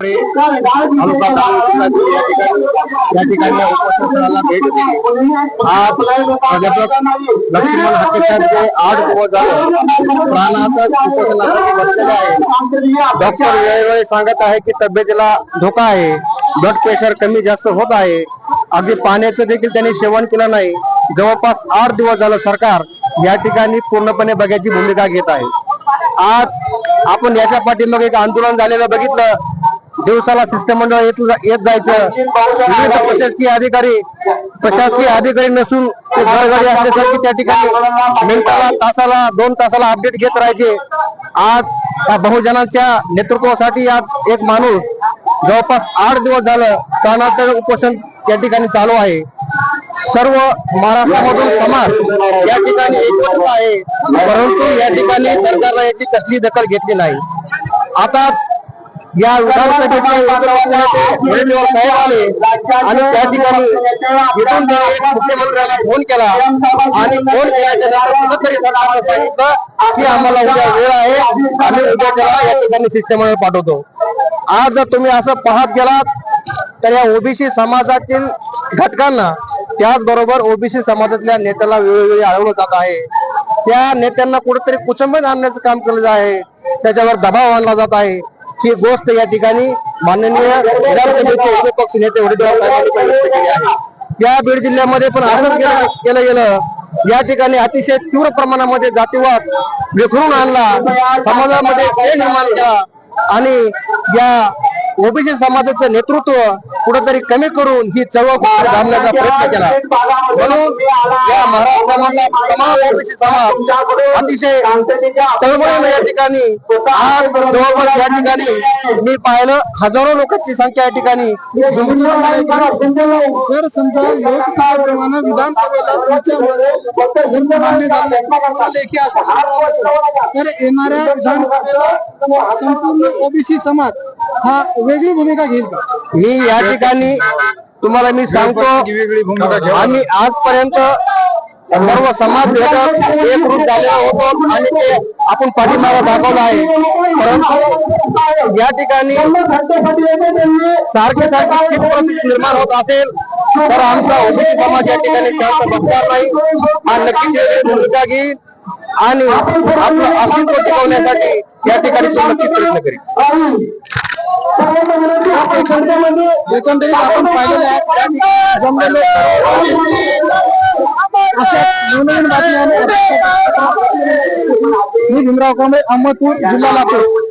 तालुका या ठिकाणी उपोषणाला भेट दिली आज प्राध्यापक लक्ष्मण जे आठ दिवस झाले प्राणाचा उपोषणासाठी बसलेले आहे डॉक्टर वेळोवेळी सांगत आहे की तब्येतीला धोका आहे. ब्लड प्रेशर कमी जास्त होत आहे. अगदी पाण्याचं देखील त्यांनी सेवन केलं नाही. जवळपास आठ दिवस झालं सरकार या ठिकाणी पूर्णपणे बघायची भूमिका घेत आहे. आज आपण याच्या पाठीमागे एक आंदोलन झालेलं बघितलं. दिवसाला शिष्टमंडळ येत येत जायचं. विविध प्रशासकीय अधिकारी प्रशासकीय अधिकारी नसून ते घरघरी असल्यासारखी त्या ठिकाणी मिनिटाला तासाला दोन तासाला अपडेट घेत राहायचे. आज या बहुजनांच्या नेतृत्वासाठी आज एक माणूस जवळपास आठ दिवस झालं प्राणाचं उपोषण या ठिकाणी चालू आहे. सर्व महाराष्ट्रामधून समाज या ठिकाणी एकत्रित आहे परंतु या ठिकाणी सरकारला याची कसली दखल घेतली नाही. आता या विधानसभेचे साहेब आले आणि त्या ठिकाणी इथून मुख्यमंत्र्यांना फोन केला आणि फोन केल्याच्यानंतर सांगितलं की आम्हाला उद्या वेळ आहे. आम्ही उद्या त्याला या ठिकाणी शिष्टमंडळ पाठवतो. आज जर तुम्ही असं पाहत गेलात तर या ओबीसी समाजातील घटकांना त्याचबरोबर ओबीसी समाजातल्या नेत्याला वेळोवेळी अडवलं जात आहे. त्या नेत्यांना कुठेतरी कुचंबित आणण्याचं काम केलं जात आहे. त्याच्यावर दबाव आणला जात आहे. ही गोष्ट या ठिकाणी माननीय विधानसभेचे पक्ष नेते आहे. या बीड जिल्ह्यामध्ये पण असंच केलं गेलं. या ठिकाणी अतिशय तीव्र प्रमाणामध्ये जातीवाद विखरून आणला. समाजामध्ये निर्माण केला. आणि या ओबीसी समाजाचं नेतृत्व कुठेतरी कमी करून ही चळवळ थांबण्याचा प्रयत्न केला. म्हणून या महाराष्ट्रामधला तमाम ओबीसी समाज अतिशय तळमळीनं या ठिकाणी आज जवळपास या ठिकाणी मी पाहिलं हजारो लोकांची संख्या या ठिकाणी. जर समजा लोकसभेप्रमाणे विधानसभेला तुमच्या मान्य झालं लेखी आश्वासन तर येणाऱ्या विधानसभेला संपूर्ण ओबीसी समाज हा वेगळी भूमिका घेईल का? मी या ठिकाणी तुम्हाला मी सांगतो आम्ही आजपर्यंत सर्व समाज भेटत एकरूप झालेला होतो आणि ते आपण पाठिंबा दाखवला आहे. परंतु या ठिकाणी सारखे सारखे स्थिती परिस्थिती निर्माण होत असेल तर आमचा ओबीसी समाज या ठिकाणी शांत बसणार नाही. हा नक्कीच वेगळी भूमिका घेईल. आणि आपलं अस्तित्व टिकवण्यासाठी या ठिकाणी तो नक्कीच प्रयत्न करेल एकंदरीत आपण पाहिलेले आहे त्या ठिकाणी जमलेले अशा नवनवीन बातम्या आणि मी भीमराव कांबळे अहमदपूर जिल्हा लातूर.